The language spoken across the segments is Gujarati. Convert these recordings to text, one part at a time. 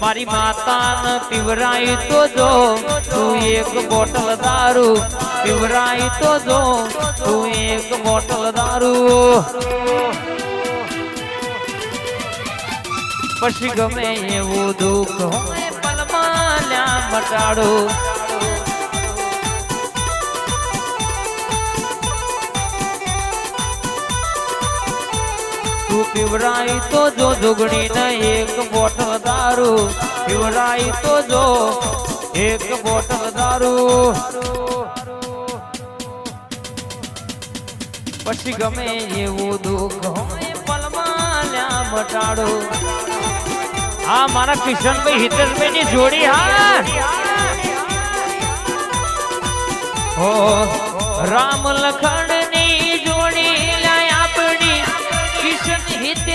મારી માતાને પીવરાઈ તો જો, તું એક બોટલ દારૂ પીવરાઈ તો જો, તું એક બોટલ દારૂ. પછી ગમે એવું દુઃખ મટાડું. તું પીવરાઈ તો જો જોગણી ના એક બોટલ દારૂ પીવરાય તો જો એક બોટલ દારૂ પછી ગમે એવું દુઃખ હોય, પલમાં લ્યા મટાડો હા, મારા કિશનભાઈ હિતેશભાઈ ની જોડી, હા. હો, રામ લખણ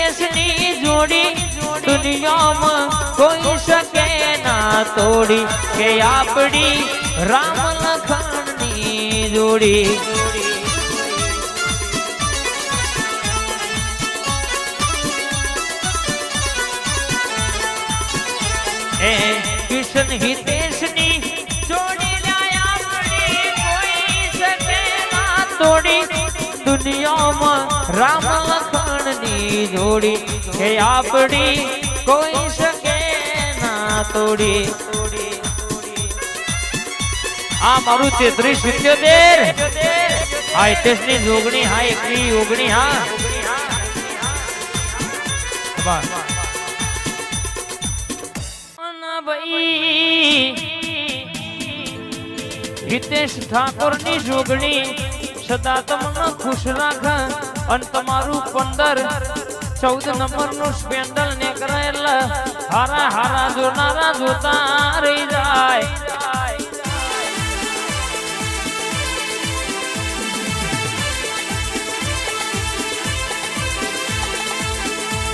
હિતેશની જોડી દુનિયામાં કોઈ શકે ના તોડી કે આપણી રામ લખણ જોડી. એ કિશન હિતેશની જોડી લાયા આપણી કોઈ શકે ના તોડી. દુનિયામાં રામ ની જોડી કે આપડી કોઈ શકે ના તોડી. આ મારું તેત્રીસ સિત્યોતેર. હા હિતેશની જોગણી હા એકલી ઓગણી, હા. હિતેશ ઠાકોરની જોગણી સદા તમને ખુશ રાખ. અને તમારું પંદર, ચૌદ નંબરનું સ્પેન્ડલ ને કરાયેલા હારા હારા, જોનારા, જોતા રહી જાય.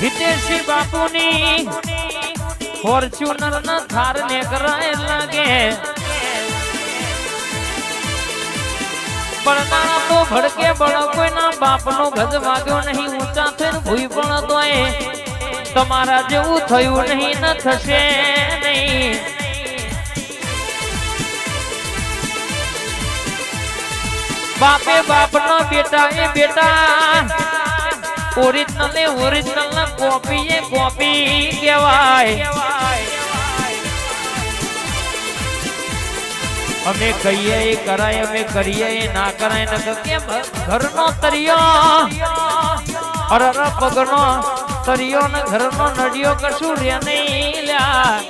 હિતેશી બાપુની ફોર્ચ્યુનર ના થાર ને કરાય લાગે. બળનારા તો ભડકે બળ કોઈના બાપનો ગજ વાગ્યો નહીં, ઊંચા થઈને ભૂઈ પણ એ તમારા જેવું થયું નહીં, ન થશે નહીં. બાપે બાપનો બેટા, એ બેટા, ઓરિજિનલ ને ઓરિજિનલ ના કોપી એ કોપી કહેવાય. અમે કહીએ, એ કરાય, અમે કરીએ, એ ના કરાય, ન કેમ? ઘરનો તરિયો. અર પગનો તરિયો ને, ઘરનો નડિયો કશું રે નહીં લ્યા.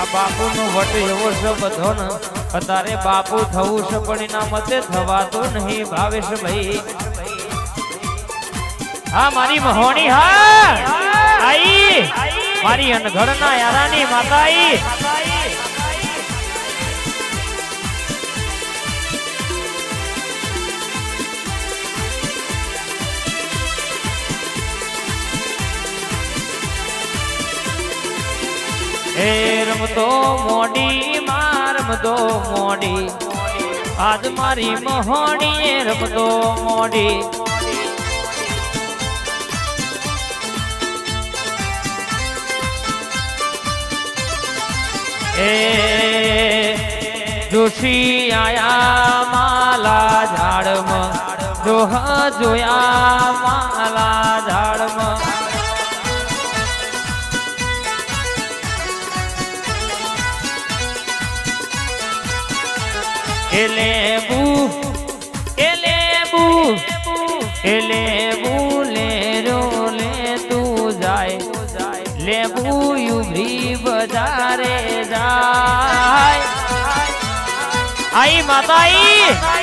આ બાપુ નો વટ એવો છે બધો ને અત્યારે બાપુ થવું છે, પણ એના મતે થવાતું નહીં ભાવેશ ભાઈ. હા, મારી મહોણી, હા. આઈ. મારી અનઘડ યારાની માતા આઈ એ રમતો મોડી માં રમતો મોડી. આજ મારી મોહણી એ રમતો મોડી. એ જોશી આયા માલા ઝાડમાં જોહ જોયા માલા ઝાડમાં. એ લેબુ એ લેબુ એ લેબુ લે રો લે તું જાય. લેબુ યુભી બજારે જાય. આઈ માતા આઈ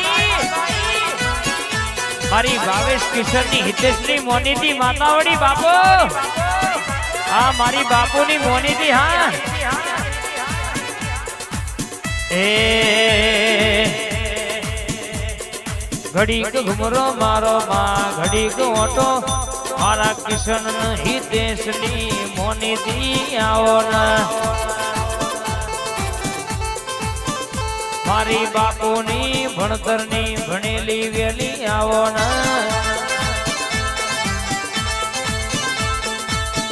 મારી ભાવેશ કિશોરની હિતેશની મોનીતી માતાવડી બાપુ! હા, મારી બાપુની મોનીતી, હા. એ ઘડીક ઘુમરો મારો માં, ઘડીક ઓટો. મારા કિશન હિતેશની મોનીતી આવો ને. મારી બાપુની ભણતરની ભણેલી વેલી આવો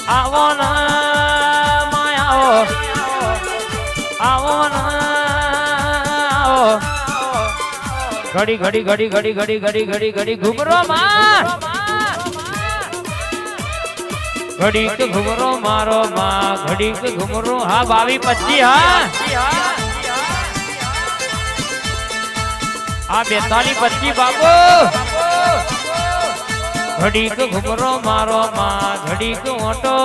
આવો ને ઘડી ઘડી ઘડી ઘડી ઘડી ઘડી ઘડી ઘડી ઘુમરો માં ઘડીક ઘુમરો મારો માં, ઘડીક ઘુમરો હા, બાવી પચી, હા. આ બેતાલી પચી, બાબુ. ઘડીક ઘુમરો મારો માં, ઘડીક ઓટો.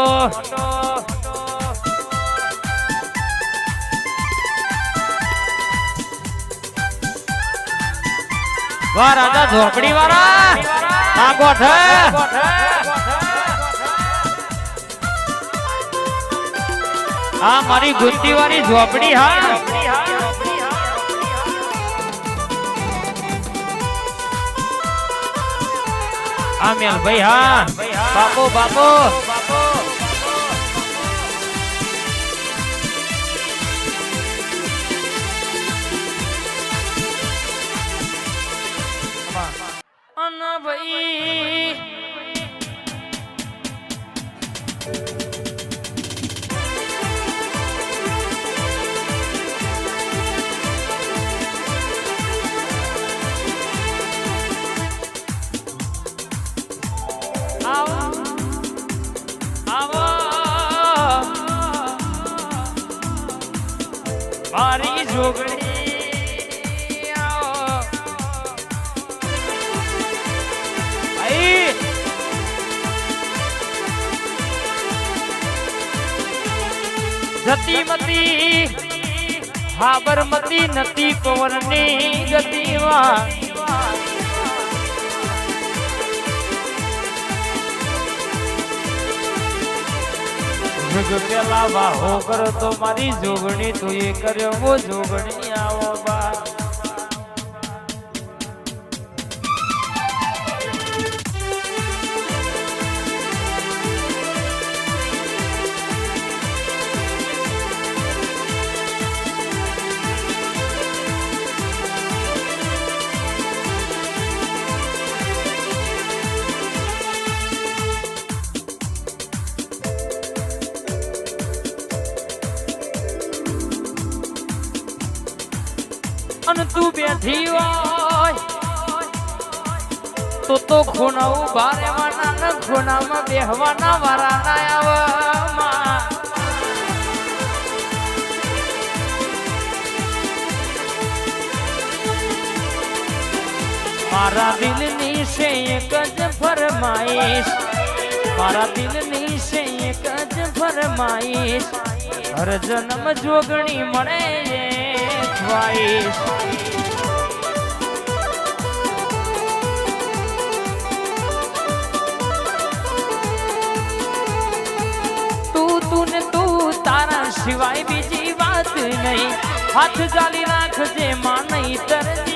વાહ, રાજા ઝોપડી વાળા! આ ગોઠ આ મારી ગુંદી વાળી ઝોપડી, હા! આ મેલ ભાઈ હા! બાપો બાપો! ન ભાઈ મારી જોગણી જતીમતી હાબરમતી નતી પવનની ગતિમાં. જગ પેલા વાહો કરો તો મારી જોગણી તું એ કર્યો જોગણી આવો અને તું બેઠી હોય, તો તો ખૂણા ઊભા વાના ન ખૂણામાં બેહવાના વારા ના આવવામાં મારા દિલની છે એક જ ફરમાઈશ, મારા દિલની છે એક જ ફરમાઈશ, હર જન્મ જોગણી મળે એ તું તું તું તારા સિવાય બીજી વાત નહીં. હાથ જાલી રાખજે માં નહીં તરજી.